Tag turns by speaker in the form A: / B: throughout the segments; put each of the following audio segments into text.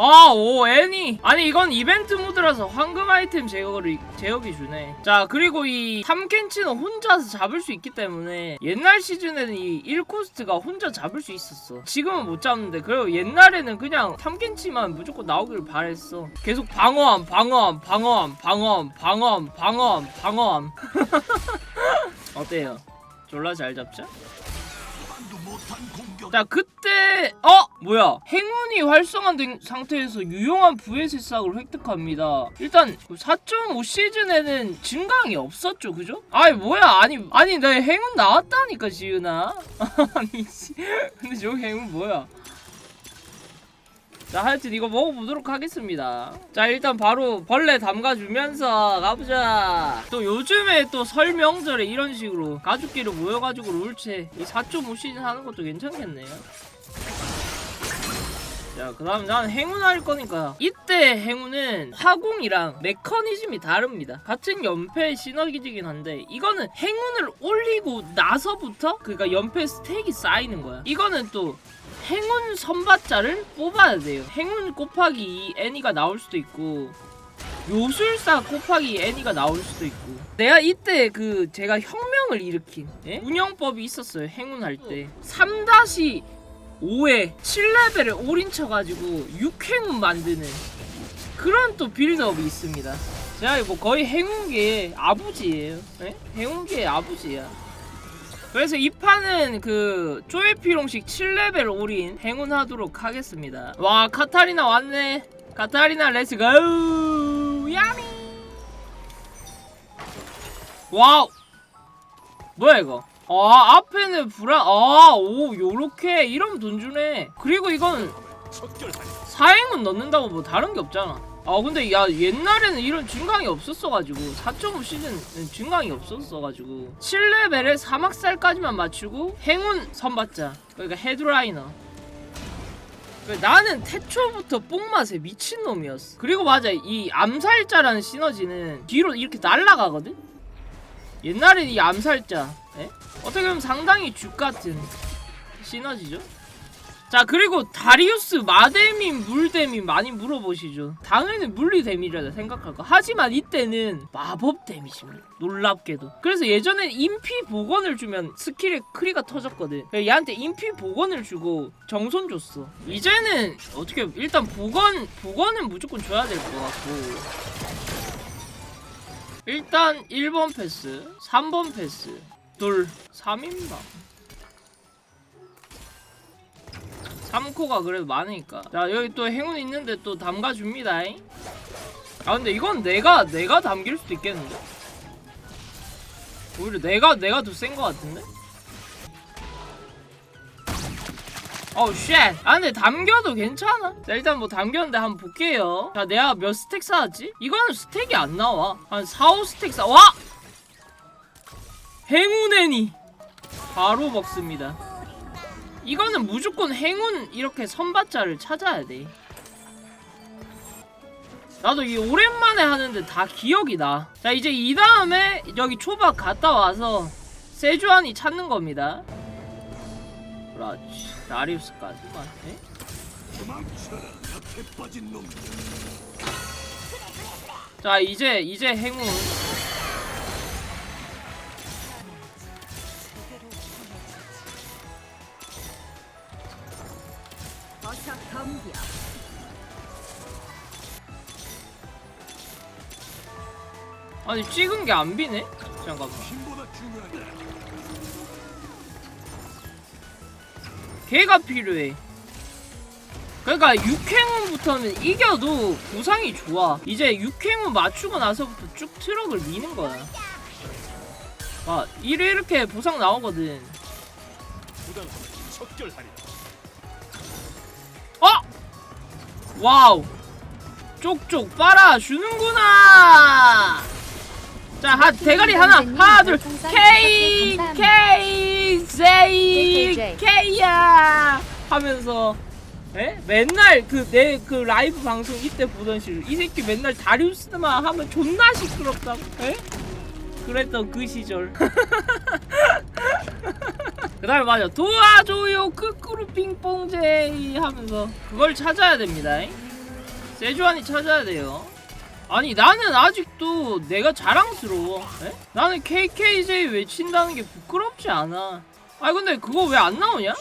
A: 아, 오, 애니. 아니, 이건 이벤트 모드라서 황금 아이템 제어를, 제어기 주네. 자, 그리고 이 탐켄치는 혼자서 잡을 수 있기 때문에 옛날 시즌에는 이 1코스트가 혼자 잡을 수 있었어. 지금은 못 잡는데, 그리고 옛날에는 그냥 탐켄치만 무조건 나오길 바랬어. 계속 방어함, 방어함, 방어함, 방어함, 방어함, 방어함, 방어함. 어때요? 졸라 잘 잡죠? 자 그때 어 뭐야 행운이 활성화된 상태에서 유용한 VS 싹을 획득합니다. 일단 4.5 시즌에는 증강이 없었죠, 그죠? 아이 뭐야 아니 아니 내 행운 나왔다니까 지은아. 아니 씨 근데 저 행운 뭐야? 자 하여튼 이거 먹어보도록 하겠습니다. 자 일단 바로 벌레 담가주면서 가보자. 또 요즘에 또 설 명절에 이런 식으로 가족끼리 모여가지고 롤체 이 4.5 시즌 하는 것도 괜찮겠네요. 자 그 다음 난 행운할 거니까 이때 행운은 화공이랑 메커니즘이 다릅니다. 같은 연패 시너기지긴 한데 이거는 행운을 올리고 나서부터 그러니까 연패 스택이 쌓이는 거야. 이거는 또 행운 선받자를 뽑아야 돼요. 행운 곱하기 2 애니가 나올 수도 있고 요술사 곱하기 애니가 나올 수도 있고. 내가 이때 그 제가 혁명을 일으킨 예? 운영법이 있었어요 행운할 때. 3-5에 7레벨을 올인 쳐가지고 6행운 만드는 그런 또 빌드업이 있습니다. 제가 뭐 거의 행운계의 아버지예요 예? 행운계의 아버지야 그래서 이 판은 그 쪼에피롱식 7레벨 올인 행운하도록 하겠습니다. 와 카타리나 왔네. 카타리나 렛츠고 야미! 와우! 뭐야 이거? 아 앞에는 불안 아오 요렇게 이러면 돈 주네. 그리고 이건 사행은 넣는다고 뭐 다른 게 없잖아 아 근데 야 옛날에는 이런 증강이 없었어가지고 4.5 시즌 증강이 없었어가지고. 7레벨에 사막살까지만 맞추고 행운 선받자 그러니까 헤드라이너. 그 나는 태초부터 뽕맛에 미친놈이었어. 그리고 맞아 이 암살자라는 시너지는 뒤로 이렇게 날아가거든? 옛날에 이 암살자 예? 어떻게 보면 상당히 죽같은 시너지죠 자 그리고 다리우스 마데민 물데민 많이 물어보시죠. 당연히 물리 데미지라 생각할 거. 하지만 이때는 마법 데미지입니다. 놀랍게도. 그래서 예전엔 인피 복원을 주면 스킬에 크리가 터졌거든. 얘한테 인피 복원을 주고 정손 줬어. 이제는 어떻게 일단 복원 복원은 무조건 줘야 될 것 같고. 일단 1번 패스 3번 패스 둘 3인방 3코가 그래도 많으니까 자 여기 또 행운 있는데 또 담가줍니다 잉? 아 근데 이건 내가 내가 담길 수도 있겠는데 오히려 내가 내가 더 센 거 같은데 어우 쉣! 아 근데 담겨도 괜찮아 자 일단 뭐 담겼는데 한번 볼게요 자 내가 몇 스택 쌓았지? 이거는 스택이 안 나와 한 4, 5스택 쌓.. 와! 행운애니 바로 먹습니다 이거는 무조건 행운 이렇게 선받자를 찾아야 돼. 나도 이 오랜만에 하는데 다 기억이 나. 자 이제 이 다음에 여기 초밥 갔다 와서 세주안이 찾는 겁니다. 그렇지. 다리우스까지만. 네? 자 이제 이제 행운. 아니 찍은 게 안 비네? 잠깐만. 걔가 필요해. 그러니까 6행운부터는 이겨도 부상이 좋아. 이제 6행운 맞추고 나서부터 쭉 트럭을 미는 거야. 아, 이렇게 부상 나오거든. 어! 와우! 쪽쪽 빨아주는구나! 자, 하, 대가리 하나, 하나, 둘, K, K, J, K야! 하면서, 에? 맨날 그, 내 그 라이브 방송 이때 보던 실, 이 새끼 맨날 다리우스만 하면 존나 시끄럽다고, 에? 그랬던 그 시절. 그 다음에 맞아. 도와줘요, 크크루 핑퐁제이 하면서 그걸 찾아야 됩니다. 세주안이 찾아야 돼요 아니 나는 아직도 내가 자랑스러워. 에? 나는 KKJ 외친다는 게 부끄럽지 않아. 아니 근데 그거 왜 안 나오냐?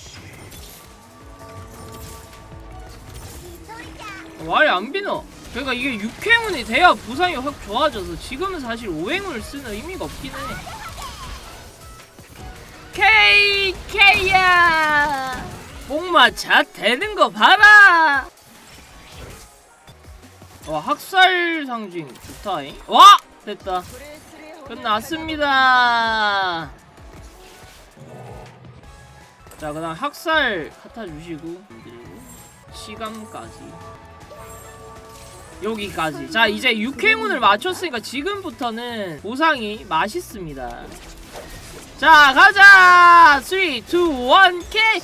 A: 말이 안 비너 그러니까 이게 6행운이 돼야 부상이 확 좋아져서 지금은 사실 5행운을 쓰는 의미가 없긴 해. KK야! 목마 자 되는 거 봐라 와 학살 상징. 좋다잉. 와! 됐다. 끝났습니다. 자 그다음 학살 갖다 주시고 시감까지. 여기까지. 자 이제 6회문을 맞췄으니까 지금부터는 보상이 맛있습니다. 자 가자! 3 2 1 K!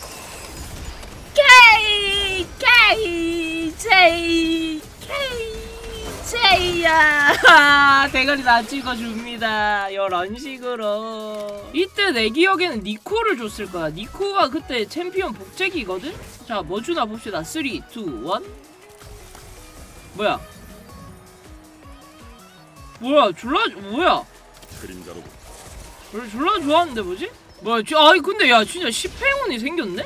A: K! K! J J야. 대가리 다 찍어줍니다. 이런 식으로. 이때 내 기억에는 니코를 줬을 거야. 니코가 그때 챔피언 복제기거든? 자 뭐 주나 봅시다. 3 2 1 뭐야? 뭐야? 졸라 뭐야?
B: 그림자로
A: 졸라 좋아하는데 뭐지? 뭐야 지- 아니 근데 야 진짜 10행운이 생겼네?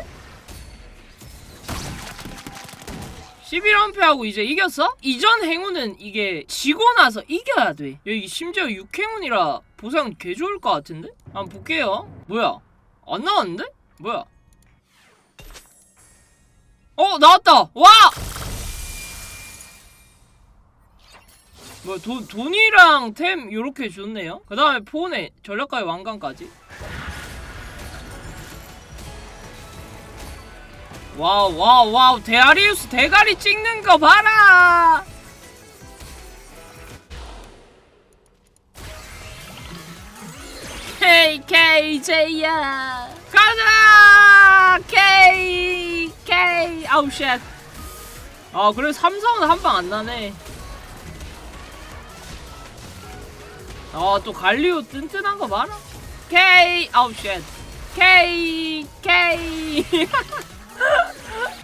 A: 11연패하고 이제 이겼어? 이전 행운은 이게 지고 나서 이겨야 돼 여기 심지어 6행운이라 보상 개 좋을 것 같은데? 한번 볼게요 뭐야 안 나왔는데? 뭐야 어 나왔다 와! 뭐 돈, 돈이랑 템 요렇게 줬네요 그 다음에 폰에 전략가의 왕관까지 와우 와우 와우 데아리우스 대가리 찍는 거 봐라! 헤이 KJ야! 가자! K K 아우 쉣아 그래 삼성은 한 방 안 나네. 아 또 갈리오 뜬뜬한 거 봐라. K 아우 쉣. K K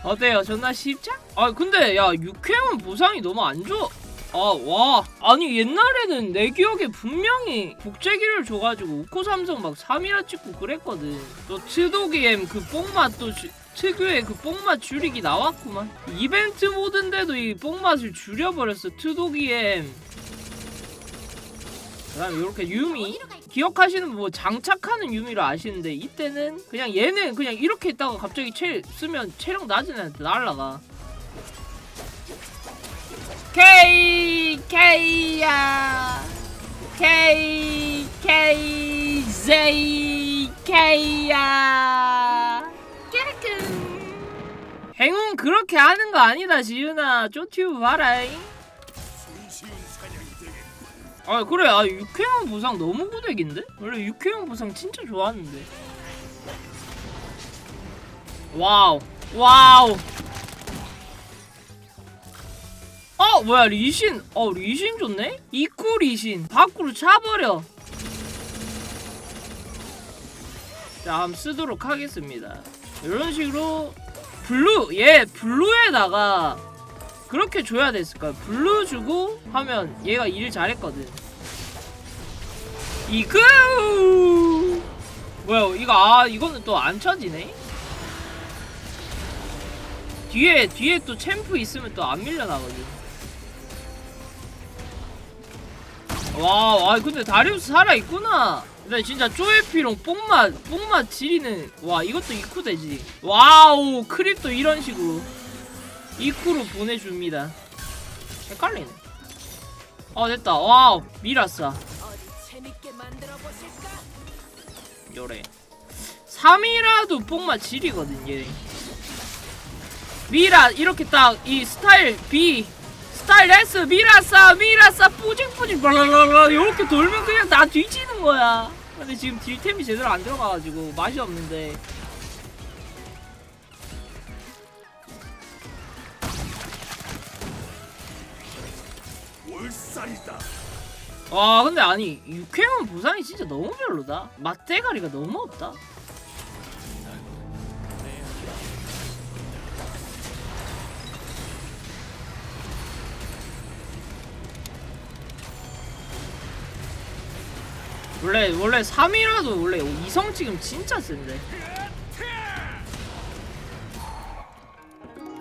A: 어때요? 존나 쉽죠? 아 근데 야 6회은 보상이 너무 안 좋아 아 와. 아니 옛날에는 내 기억에 분명히 복제기를 줘가지고 우코 삼성 막 3이라 찍고 그랬거든. 또 트도기엠 그 뽕맛 또 주- 특유의 그 뽕맛 줄이기 나왔구만. 이벤트 모드인데도 이 뽕맛을 줄여버렸어 트도기엠 그 다음에 이렇게 유미 기억하시는 분뭐 장착하는 유미를 아시는데 이때는 그냥 얘는 그냥 이렇게 있다가 갑자기 체 쓰면 체력 낮은 애한테 날라가. K K야. K K Z K야. 깨끗. 행운 그렇게 하는 거 아니다 지윤아. 쪼튜브 봐라잉 아 그래. 아 육회원 보상 너무 구덱인데? 원래 육회원 보상 진짜 좋았는데. 와우. 와우. 어 뭐야 리신. 어 리신 좋네? 이쿠 리신. 밖으로 차버려. 자 한번 쓰도록 하겠습니다. 이런 식으로 블루. 얘 블루에다가 그렇게 줘야 됐을 거야. 블루 주고 하면 얘가 일 잘했거든. 이거 뭐야 이거 아 이거는 또 안 쳐지네. 뒤에 뒤에 또 챔프 있으면 또 안 밀려나거든. 와, 와 근데 다리우스 살아 있구나. 근데 진짜 쪼에피롱 뽕맛 뽕맛 지리는 와 이것도 이쿠 되지. 와우 크립도 이런 식으로. 이쿠로 보내줍니다. 헷갈리네. 어 됐다. 와우 미라싸. 요래. 3이라도 뽕맛 지리거든 얘. 미라 이렇게 딱 이 스타일 B 스타일 S 미라싸 미라싸 뿌징뿌징 블라블라 이렇게 돌면 그냥 다 뒤지는 거야. 근데 지금 딜템이 제대로 안 들어가가지고 맛이 없는데.
B: 월살이다.
A: 와 근데 아니 육회원 부상이 진짜 너무 별로다. 맛대가리가 너무 없다. 원래 원래 3이라도 원래 이성 지금 진짜 센데.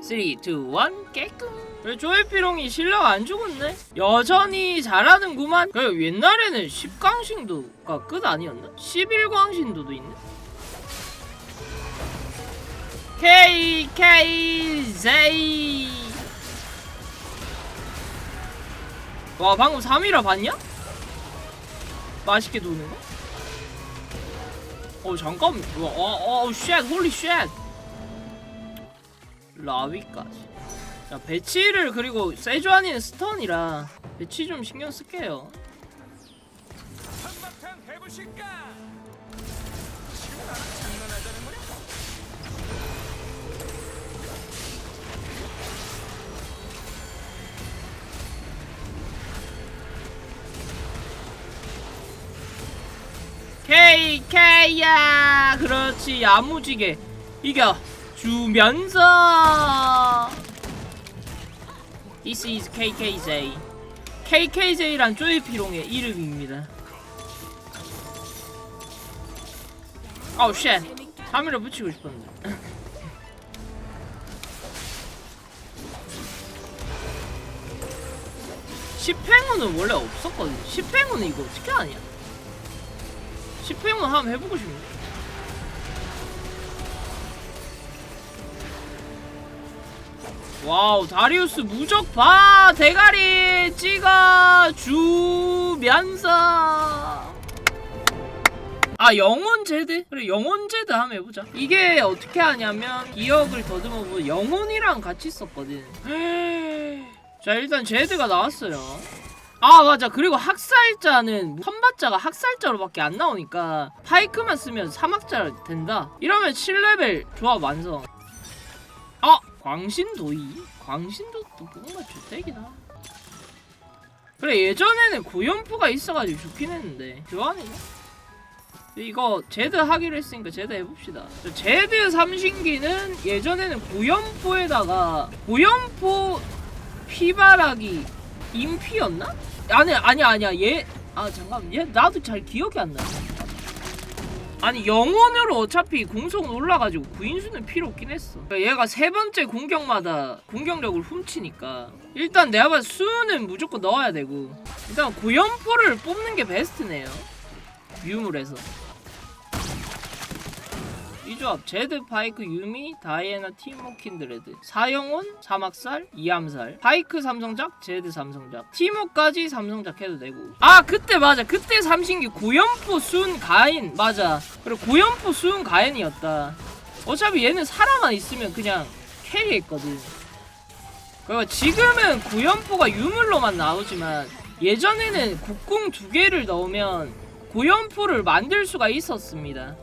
A: 3, 2, 1 깨끔 그래 조이피롱이 실력 안 죽었네? 여전히 잘하는구만. 그래 옛날에는 10강신도가 끝 아니었나? 11강신도도 있네. K K Z 와 방금 3이라 봤냐? 맛있게 도는 거? 어 잠깐 어어쉣 홀리 쉣 라위까지. 자 배치를 그리고 세주안이는 스턴이라 배치 좀 신경 쓸게요? KK야! 그렇지 야무지게 이겨 주면서. This is KKJ KKJ란 쪼이피롱의 이름입니다. 아우 쉣 3위를 붙이고 싶었는데. 십행운은 원래 없었거든 십행운은 이거 어떻게 하냐? 10회만 한번 해보고 싶네. 와우 다리우스 무적 봐! 대가리 찍어 주면서. 아 영혼 제드? 그래 영혼 제드 한번 해보자. 이게 어떻게 하냐면 기억을 더듬어 보면 영혼이랑 같이 썼거든. 자 일단 제드가 나왔어요. 아 맞아. 그리고 학살자는 선발자가 학살자로밖에 안 나오니까 파이크만 쓰면 사막자 된다. 이러면 7레벨 조합 완성. 아 광신도이? 광신도도 뭔가 주택이다. 그래 예전에는 고연프가 있어가지고 좋긴 했는데 교환이네. 이거 제드 하기로 했으니까 제드 해봅시다. 저 제드 삼신기는 예전에는 고연포에다가 고연포 피바라기 인피였나? 아니 아니 아니야. 얘 아 잠깐 얘 나도 잘 기억이 안 나. 아니 영원으로 어차피 공속은 올라가지고 구인수는 필요 없긴 했어. 얘가 세 번째 공격마다 공격력을 훔치니까 일단 내가 봤을 때 수는 무조건 넣어야 되고 일단 고연포를 뽑는 게 베스트네요. 유물에서. 이 조합 제드 파이크 유미 다이애나 티모 킨드레드. 사영혼 사막살 이암살. 파이크 삼성작 제드 삼성작. 티모까지 삼성작 해도 되고. 아 그때 맞아. 그때 삼신기 고연포 순 가인. 맞아. 그리고 고연포 순 가인이었다. 어차피 얘는 살아만 있으면 그냥 캐리했거든. 그리고 지금은 고연포가 유물로만 나오지만 예전에는 국궁 두 개를 넣으면 고연포를 만들 수가 있었습니다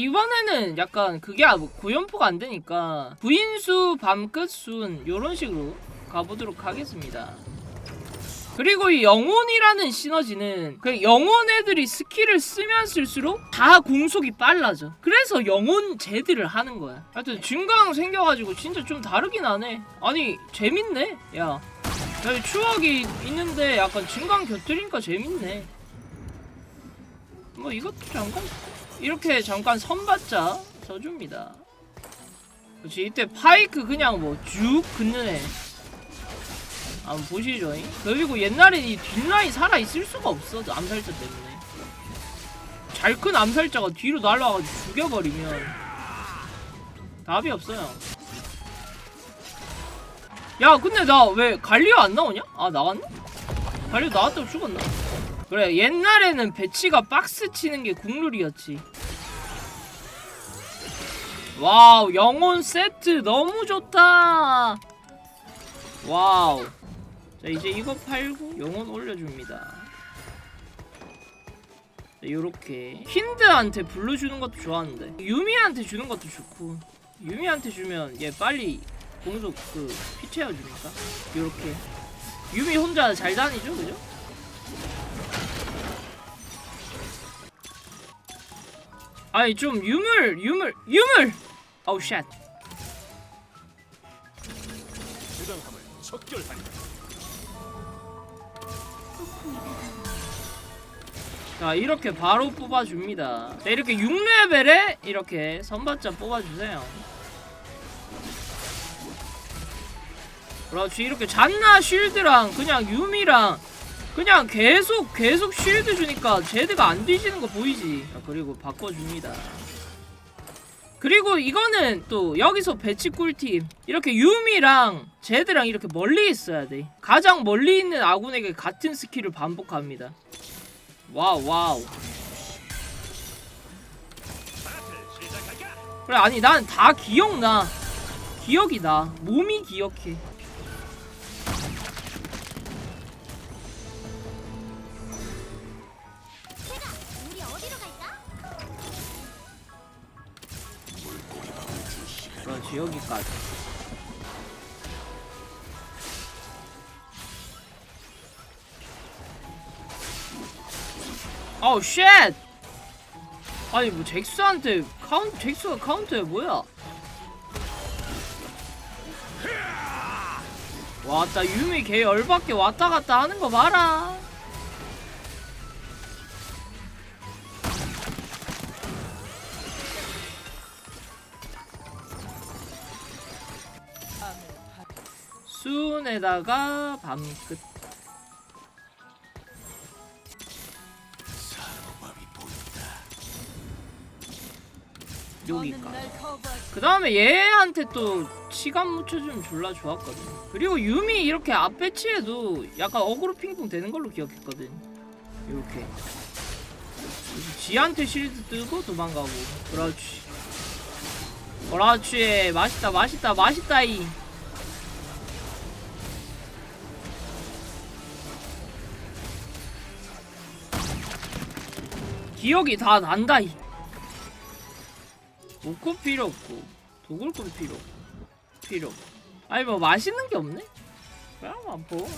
A: 이번에는 약간 그게 아- 고연포가 안 되니까 부인수 밤끝순 요런 식으로 가보도록 하겠습니다. 그리고 이 영혼이라는 시너지는 그 영혼 애들이 스킬을 쓰면 쓸수록 다 공속이 빨라져. 그래서 영혼 제드를 하는 거야. 하여튼 증강 생겨가지고 진짜 좀 다르긴 하네. 아니 재밌네. 야, 야 추억이 있는데 약간 증강 곁들이니까 재밌네. 뭐 이것도 잠깐 이렇게 잠깐 선받자 써줍니다. 그렇지 이때 파이크 그냥 뭐 쭉 긋는 애. 한번 보시죠. 그리고 옛날에 이 뒷라인 살아 있을 수가 없어 암살자 때문에. 잘 큰 암살자가 뒤로 날아가지고 죽여버리면 답이 없어요. 야 근데 나 왜 갈리오 안 나오냐? 아 나왔네? 갈리오 나왔다고 죽었나? 그래 옛날에는 배치가 박스 치는 게 국룰이었지. 와우 영혼 세트 너무 좋다. 와우. 자 이제 이거 팔고 영혼 올려줍니다. 자, 요렇게. 힌드한테 불러주는 것도 좋았는데. 유미한테 주는 것도 좋고. 유미한테 주면 얘 빨리 공속 그 피채워주니까. 요렇게. 유미 혼자 잘 다니죠 그죠? 아니 좀 유물 유물 유물! 어우 샷
B: 부당함을 척결하리.
A: 자 이렇게 바로 뽑아줍니다. 자 이렇게 6레벨에 이렇게 선발자 뽑아주세요. 그렇지 이렇게 잔나 쉴드랑 그냥 유미랑 그냥 계속 계속 쉴드 주니까 제드가 안 뒤지는 거 보이지? 자, 그리고 바꿔줍니다. 그리고 이거는 또 여기서 배치 꿀팁 이렇게 유미랑 제드랑 이렇게 멀리 있어야 돼. 가장 멀리 있는 아군에게 같은 스킬을 반복합니다. 와우 와우. 그래 아니 난 다 기억나. 기억이 나. 몸이 기억해 여기까지. 어우 쉣! 아니 뭐 잭스한테 카운트 잭스가 카운트야 뭐야? 왔다 유미 개 열받게 왔다 갔다 하는 거 봐라 수은에다가 밤끝 여기까. 그 다음에 얘한테 또 시간 묻혀주면 졸라 좋았거든 그리고 유미 이렇게 앞 배치해도 약간 어그로 핑퐁 되는 걸로 기억했거든 이렇게 지한테 실드 뜨고 도망가고 그렇지 그렇지 맛있다 맛있다 맛있다 이 기억이 다 난다 이 목구 필요 없고 도굴꾼 필요 없고 필요 없고. 아니 뭐 맛있는 게 없네? 그냥 뭐.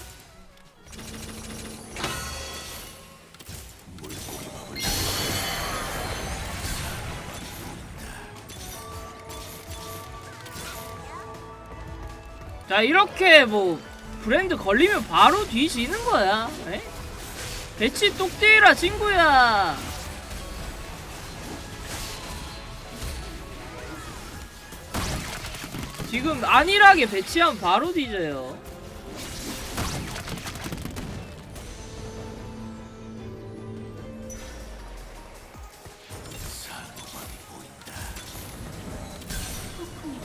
A: 자 이렇게 뭐 브랜드 걸리면 바로 뒤지는 거야. 에? 배치 똑띠라 친구야 지금 안일하게 배치하면 바로 뒤져요.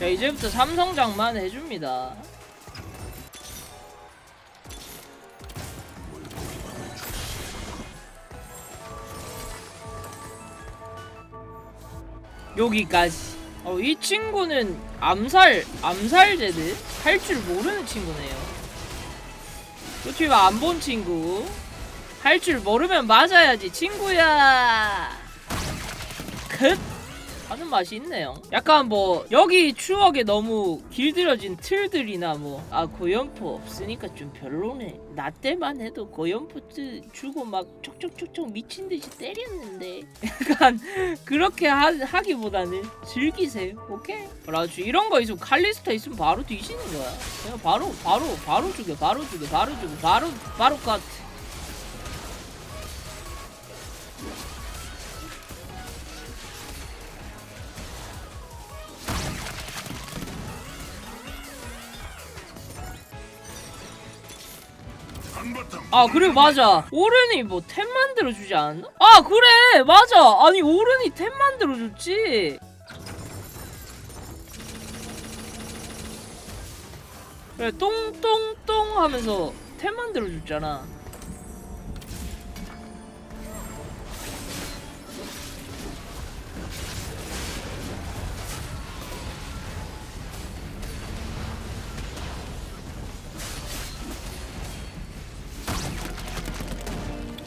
A: 자 이제부터 삼성장만 해줍니다. 여기까지. 어, 이 친구는 암살, 암살 제드 할줄 모르는 친구네요. 그렇지, 안본 친구. 할 줄 모르면 맞아야지, 친구야. 컷! 하는 맛이 있네요. 약간 뭐, 여기 추억에 너무 길들여진 틀들이나 뭐, 아, 고연포 없으니까 좀 별로네. 나 때만 해도 고연포 뜨 주고 막 촉촉촉촉 미친 듯이 때렸는데. 약간, 그렇게 하, 하기보다는 즐기세요. 오케이? 그렇지. 이런 거 있으면 칼리스타 있으면 바로 뒤지는 거야. 그냥 바로 바로 바로 죽여. 바로 죽여. 바로 죽여. 바로 바로 컷. 아 그래 맞아. 오른이 뭐 템 만들어 주지 않았나? 아 그래 맞아. 아니 오른이 템 만들어 줬지. 그래 똥똥똥 하면서 템 만들어 줬잖아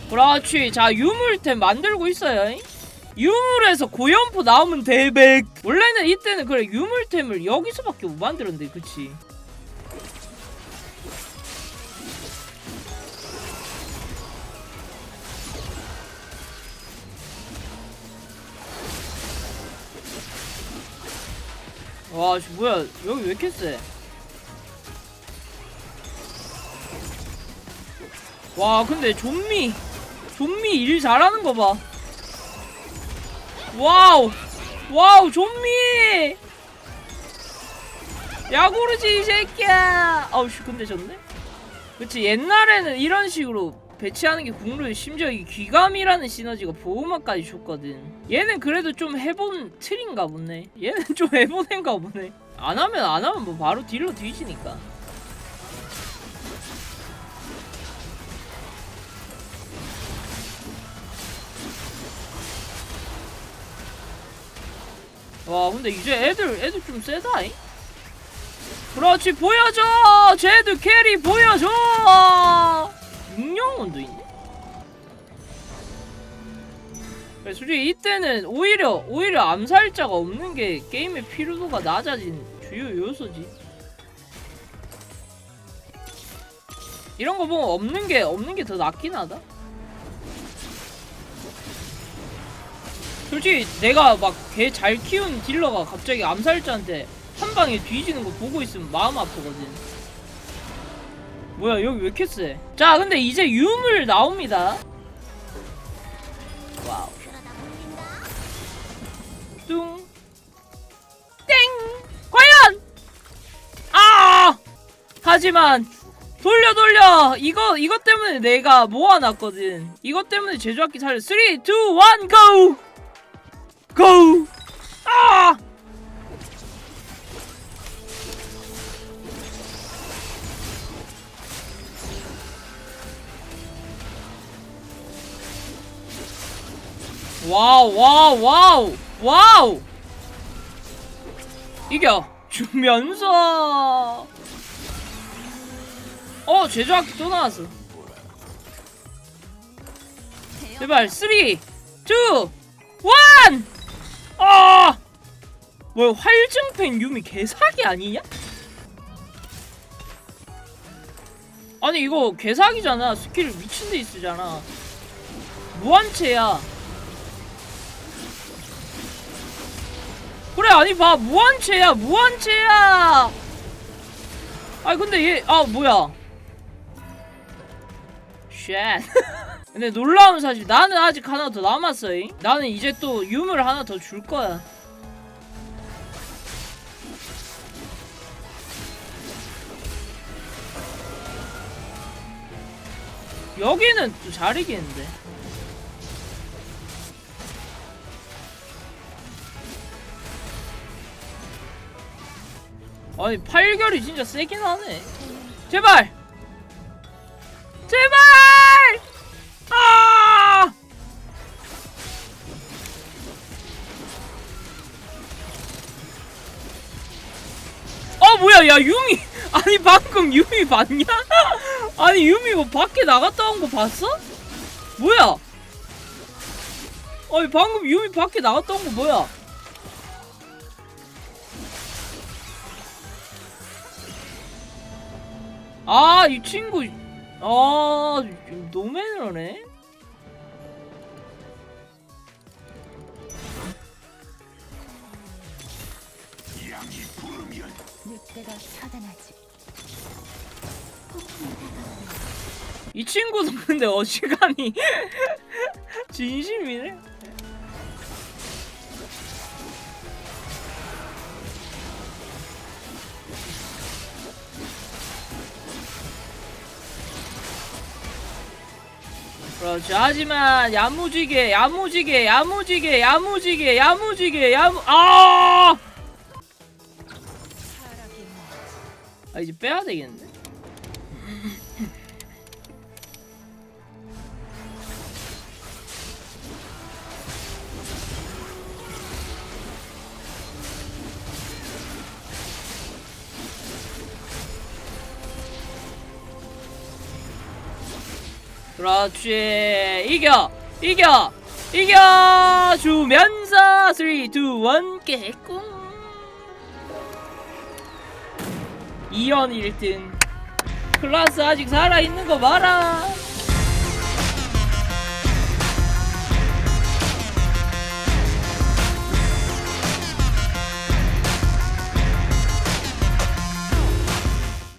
A: 그렇지 자 유물템 만들고 있어요 잉? 유물에서 고연포 나오면 대백. 원래는 이때는 그래 유물템을 여기서밖에 못 만들었는데 그치? 와 씨, 뭐야 여기 왜 이렇게 세? 와 근데 좀비 좀비 일 잘하는 거 봐. 와우 와우 좀비 야구르지 이 새끼야. 아우 씨 근데 졌네. 그치 옛날에는 이런 식으로 배치하는 게 국룰 심지어 이 귀감이라는 시너지가 보호막까지 줬거든 얘는 그래도 좀 해본 틀인가 보네 얘는 좀 해본 애인가 보네 안 하면 안 하면 뭐 바로 딜로 뒤지니까 와 근데 이제 애들 애들 좀 세다잉? 그렇지 보여줘! 쟤들 캐리 보여줘! 육령원도 있네 그래, 솔직히 이때는 오히려 오히려 암살자가 없는 게 게임의 피로도가 낮아진 주요 요소지. 이런 거 보면 없는 게 없는 게 더 낫긴 하다 솔직히 내가 막 개 잘 키운 딜러가 갑자기 암살자한테 한 방에 뒤지는 거 보고 있으면 마음 아프거든. 뭐야 여기 왜 이렇게 세? 자 근데 이제 유물 나옵니다. 와우. 뚱. 땡. 과연. 아. 하지만 돌려 돌려 이거 이것 때문에 내가 모아놨거든. 이것 때문에 제조학기 살려. 3, 2, 1, go. Go. 아. 와우 와우 와우 와우 이겨. 주면서. 어 제조학기 또 나왔어. 제발 3 2 1 아! 뭐야 활증팬 유미 개사기 아니냐? 아니 이거 개사기잖아. 스킬 미친듯이 쓰잖아. 무한체야. 그래 아니 봐. 무한체야. 무한체야. 아니 근데 얘 아 뭐야. 쉣 근데 놀라운 사실 나는 아직 하나 더 남았어 잉. 나는 이제 또 유물 하나 더 줄 거야. 여기는 또 잘 이기는데. 아니 팔결이 진짜 세긴 하네. 제발! 제발 뭐야 야 유미 아니 방금 유미 봤냐? 아니 유미 뭐 밖에 나갔다 온 거 봤어? 뭐야? 아니 방금 유미 밖에 나갔다 온 거 뭐야? 아, 이 친구, 아, 노매너네? 이 친구도 근데 어지간히 진심이네? 그렇지 하지만 야무지게 야무지게 야무지게 야무지게 야무지게 야무 아! 아 이제 빼야 되겠는데? 그렇지. 이겨! 이겨! 이겨! 주면서 3 2 1 깨꿍 2연 1등. 클라스 아직 살아있는 거 봐라